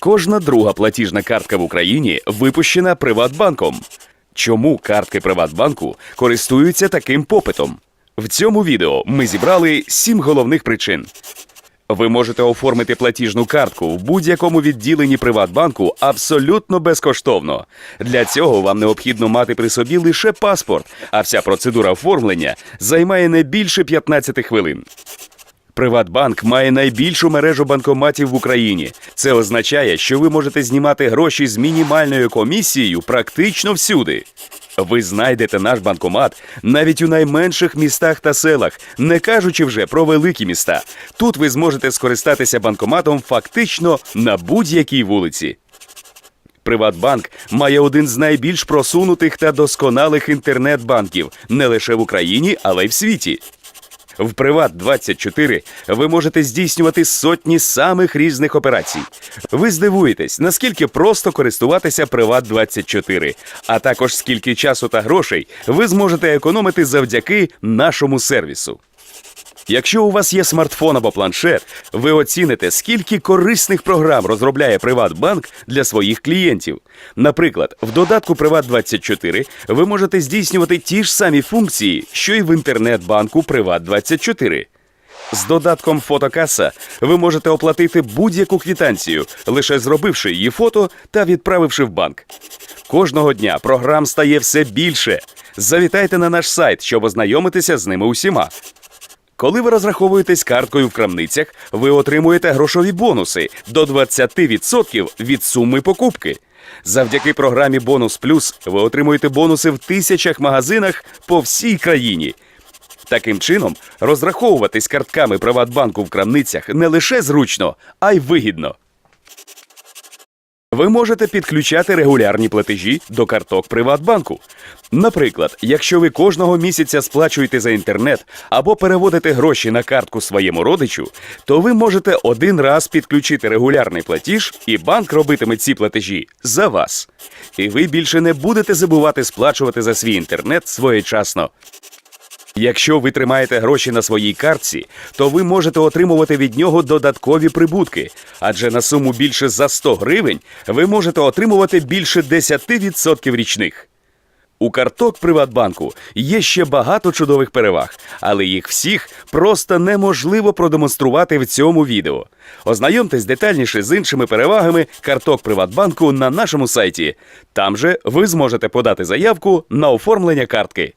Кожна друга платіжна картка в Україні випущена Приватбанком. Чому картки Приватбанку користуються таким попитом? В цьому відео ми зібрали сім головних причин. Ви можете оформити платіжну картку в будь-якому відділенні Приватбанку абсолютно безкоштовно. Для цього вам необхідно мати при собі лише паспорт, а вся процедура оформлення займає не більше 15 хвилин. Приватбанк має найбільшу мережу банкоматів в Україні. Це означає, що ви можете знімати гроші з мінімальною комісією практично всюди. Ви знайдете наш банкомат навіть у найменших містах та селах, не кажучи вже про великі міста. Тут ви зможете скористатися банкоматом фактично на будь-якій вулиці. Приватбанк має один з найбільш просунутих та досконалих інтернет-банків не лише в Україні, але й в світі. В Приват 24 ви можете здійснювати сотні самих різних операцій. Ви здивуєтесь, наскільки просто користуватися Приват 24, а також скільки часу та грошей ви зможете економити завдяки нашому сервісу. Якщо у вас є смартфон або планшет, ви оціните, скільки корисних програм розробляє Приватбанк для своїх клієнтів. Наприклад, в додатку Приват24 ви можете здійснювати ті ж самі функції, що й в інтернет-банку Приват24. З додатком Фотокаса ви можете оплатити будь-яку квітанцію, лише зробивши її фото та відправивши в банк. Кожного дня програм стає все більше. Завітайте на наш сайт, щоб ознайомитися з ними усіма. Коли ви розраховуєтесь карткою в крамницях, ви отримуєте грошові бонуси до 20% від суми покупки. Завдяки програмі Бонус Плюс ви отримуєте бонуси в тисячах магазинах по всій країні. Таким чином, розраховуватись картками Приватбанку в крамницях не лише зручно, а й вигідно. Ви можете підключати регулярні платежі до карток Приватбанку. Наприклад, якщо ви кожного місяця сплачуєте за інтернет або переводите гроші на картку своєму родичу, то ви можете один раз підключити регулярний платіж, і банк робитиме ці платежі за вас. І ви більше не будете забувати сплачувати за свій інтернет своєчасно. Якщо ви тримаєте гроші на своїй картці, то ви можете отримувати від нього додаткові прибутки, адже на суму більше за 100 гривень ви можете отримувати більше 10% річних. У карток Приватбанку є ще багато чудових переваг, але їх всіх просто неможливо продемонструвати в цьому відео. Ознайомтесь детальніше з іншими перевагами карток Приватбанку на нашому сайті. Там же ви зможете подати заявку на оформлення картки.